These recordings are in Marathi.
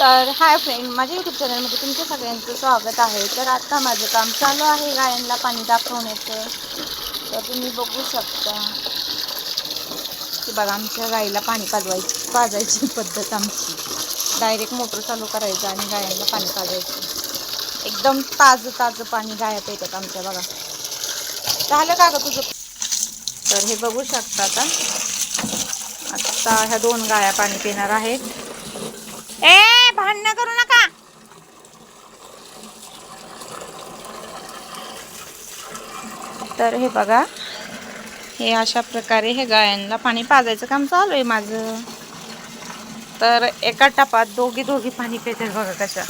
तर हाय फ्रेंड माझ्या यूट्यूब चॅनलमध्ये तुमच्या सगळ्यांचं स्वागत आहे. तर आता माझं काम चालू आहे गायांना पाणी दाखवण्याचं. तर तुम्ही बघू शकता की बघा आमच्या गाईला पाणी पाजवायची पाजायची पद्धत आमची. डायरेक्ट मोटर चालू करायचं आणि गायांना पाणी पाजायचं एकदम ताजं ताजं पाणी गाया पितात आमच्या बघा. झालं का गं तुझं? तर हे बघू शकता आता. आता ह्या दोन गाया पाणी पिणार आहेत. ए! तर हे बघा हे अशा प्रकारे हे गायांना पाणी पाजायचं काम चालू आहे माझं. तर एका टपात दोघी दोघी पाणी पितात बघा कशा.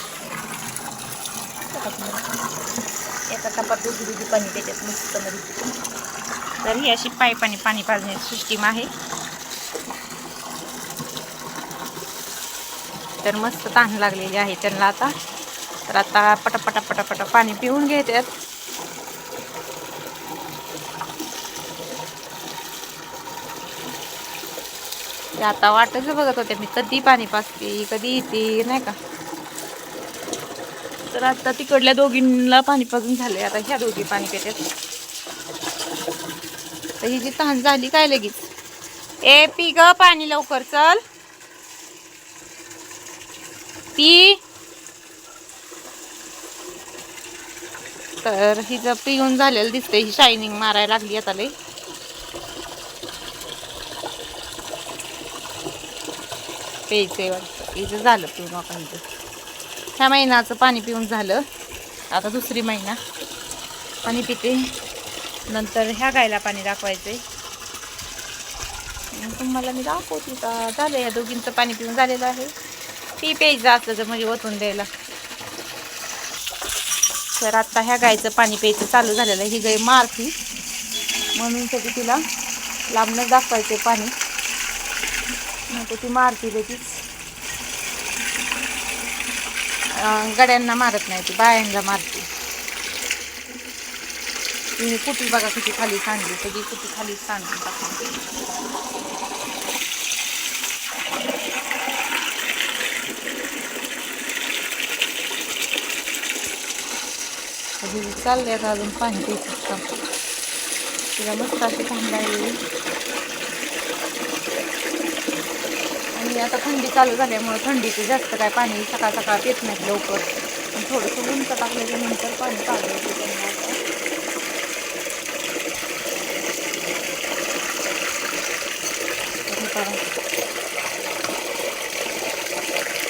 एका टपात दोघी दोघी पाणी पितात मस्त मध्ये तर ही अशी पाईपाने पाणी पाजण्याची सिस्टीम आहे. तर मस्त तहान लागलेली आहे त्यांना आता. तर आता पटापटा पटापटा पाणी पिऊन घेतात आता वाटच बघत होते मी. कधी पाणी पाचते कधी येते नाही का? तर आता तिकडल्या दोघींना पाणी पाजून झाले आता ह्या दोघी पाणी पितात. तर ही जी तहान झाली काय लगेच? ए पी ग पाणी लवकर चल. पी. तर हिचं पिऊन झालेलं दिसते ही शायनिंग मारायला लागली आता लई. प्यायचंय वाटतं हिचं झालं पिऊन आपण हिचं ह्या महिन्याचं पाणी पिऊन झालं. आता दुसरी महिना. पाणी पिते. नंतर ह्या गायला पाणी दाखवायचं आहे तुम्हाला मी दाखवते का? झालं या दोघींचं पाणी पिऊन झालेलं आहे. ती प्यायचं असलं तर म्हणजे ओतून द्यायला. तर आत्ता ह्या गायचं पाणी प्यायचं चालू झालेलं आहे. ही गाय मारती. म्हणून तरी तिला दाखवायचं आहे पाणी. नाही ती मारती लगेच गड्यांना मारत नाही ती बायांना मारते. ती कुठी बघा किती खाली सांडली सगळी कुठी खाली सांडून टाकली चालले आता अजून पाणी तिला मस्त अशी थांबायली आणि आता थंडी चालू झाल्यामुळे थंडीचं जास्त काय पाणी सकाळ सकाळ येत नाहीत लवकर. पण थोडंसं उंच टाकल्याच्या नंतर पाणी पाजायचं आता. तर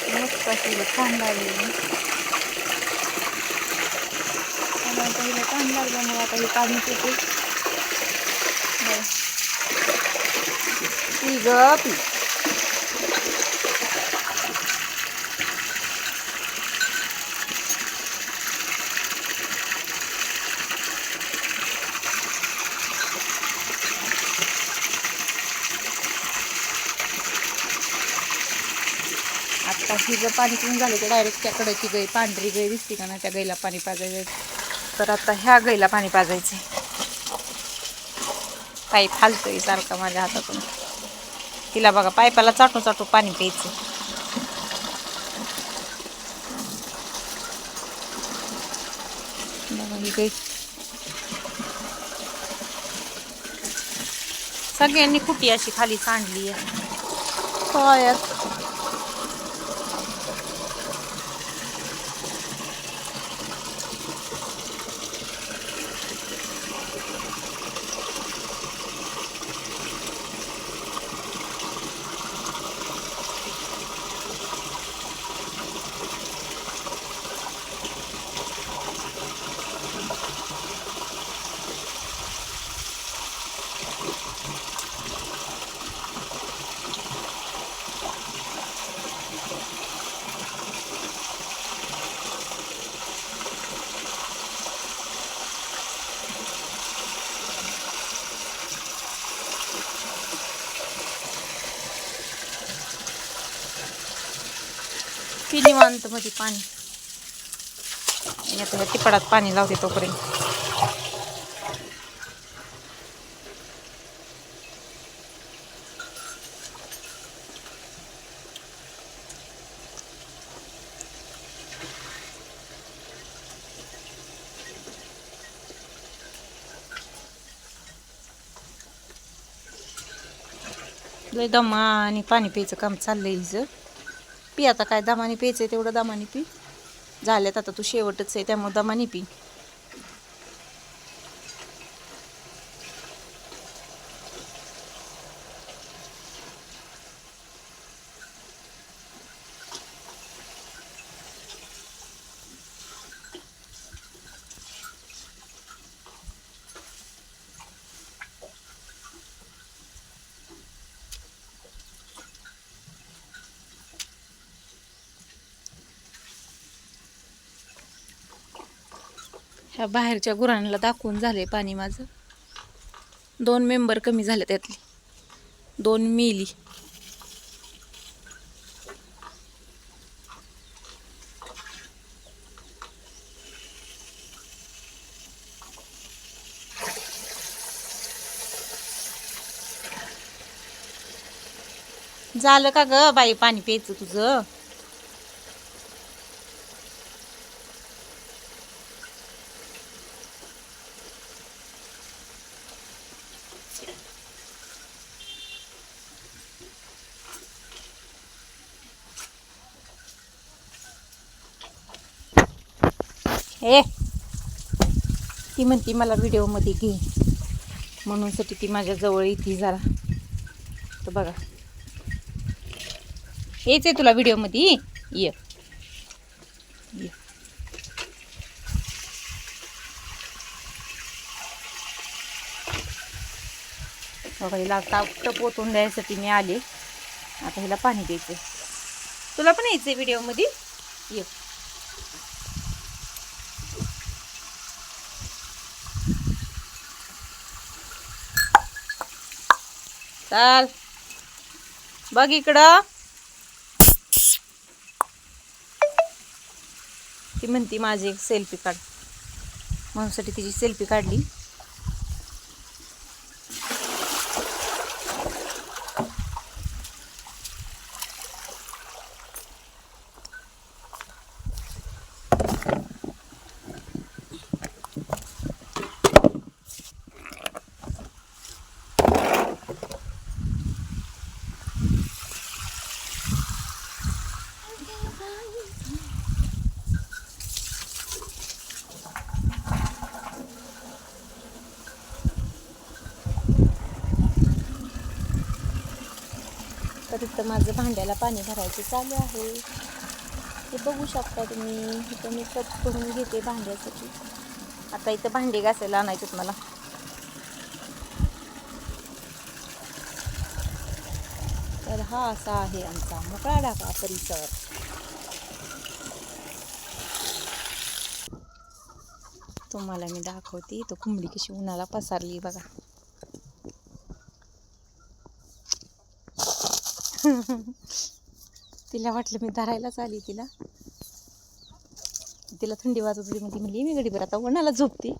हे मस्त अशी छान लागली आणि आता हिला छान लागल्यामुळे आता हे पाणी पिते बरं. पी ग पी आता हिचं पाणी पिऊन झालं की डायरेक्ट त्या कडची गई पांढरी गई दिसते का ना त्या गईला पाणी पाजायचं. तर आता ह्या गईला पाणी पाजायचे पाईप हालतोय सारखा माझ्या हातातून. तिला बघा पाईपाला चाटू चाटू पाणी प्यायचं बघा ही सगळ्यांनी कुटी अशी खाली सांडली आहे? सांडतं मध्ये पाणी आता ह्या पाणी लावते तोपर्यंत. लय दमा आणि पाणी प्यायचं काम चाललंय इज पी. आता काय दमानी प्यायचं आहे तेवढं दमानी पी. झाल्यात आता तू शेवटच आहे त्यामुळे दमानी पी. ह्या बाहेरच्या गुरांना दाखवून झाले पाणी माझं. दोन मेंबर कमी झाले त्यातले. दोन मिली. झालं का ग बाई पाणी प्यायचं तुझं? ए. ती म्हणती मला व्हिडिओमध्ये घे. म्हणूनसाठी ती माझ्या जवळ येते जरा. तर बघा. हेच आहे तुला व्हिडिओमध्ये ये. ये. बघा हिला तापटप ओतून द्यायसाठी मी आले. आता हिला पाणी द्यायचं तुला पण यायचं आहे व्हिडिओमध्ये ये. चाल. बघ इकडं. ती म्हणती माझी एक सेल्फी काढ. म्हणूनसाठी तिची सेल्फी काढली. तर इथं माझं भांड्याला पाणी भरायचं चालू आहे. हे बघू शकता तुम्ही इथं मी कप करून घेते भांड्यासाठी. आता इथं भांडे घासायला आणायचे मला. तर हा असा आहे आमचा मोकळा डाका परिसर. तुम्हाला मी दाखवते तो कुंबडी कशी उन्हाला पसारली बघा. तिला वाटलं मी धरायलाच आली तिला. तिला थंडी वाजत होती म्हणजे म्हणली मी गडीभर आता उन्हाला झोपते.